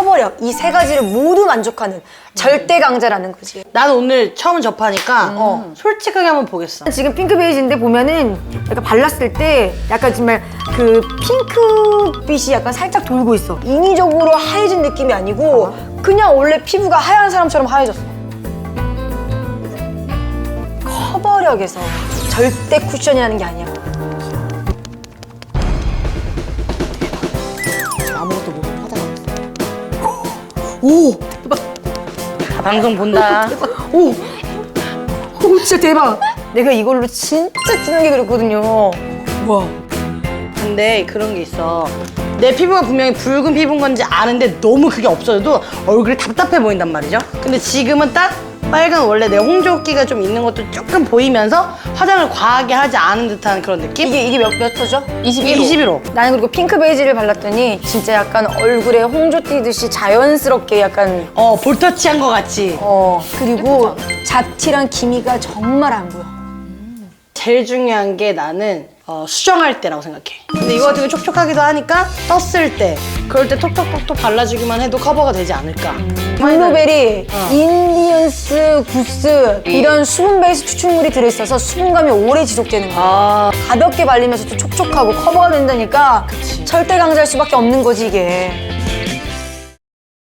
커버력 이 세 가지를 모두 만족하는 절대 강자라는 거지. 난 오늘 처음 접하니까 어. 솔직하게 한번 보겠어. 지금 핑크 베이지인데 보면은 약간 발랐을 때 약간 정말 그 핑크빛이 약간 살짝 돌고 있어. 인위적으로 하얘진 느낌이 아니고 그냥 원래 피부가 하얀 사람처럼 하얘졌어. 커버력에서 절대 쿠션이라는 게 아니야. 아무것도 화장. 오! 다 방송 본다. 오! 오 진짜 대박! 내가 이걸로 진짜 진하게 그렸거든요. 와. 근데 그런 게 있어. 내 피부가 분명히 붉은 피부인 건지 아는데 너무 그게 없어져도 얼굴이 답답해 보인단 말이죠. 근데 지금은 딱 빨간 원래 내 홍조기가 좀 있는 것도 조금 보이면서 화장을 과하게 하지 않은 듯한 그런 느낌? 이게 이게 몇, 몇 호죠? 21호. 21호. 나는 그리고 핑크 베이지를 발랐더니 진짜 약간 얼굴에 홍조 띄듯이 자연스럽게 약간 어, 볼터치 한 것 같이. 어 그리고 잡티랑 기미가 정말 안 보여. 제일 중요한 게 나는 어, 수정할 때라고 생각해. 근데 이거 거 촉촉하기도 하니까 떴을 때 그럴 때 톡톡톡톡 발라주기만 해도 커버가 되지 않을까. 블루베리, 어. 인디언스, 구스 이런 수분 베이스 추출물이 들어있어서 수분감이 오래 지속되는 거야. 아, 가볍게 발리면서 또 촉촉하고 커버가 된다니까 절대 강자일 수밖에 없는 거지 이게.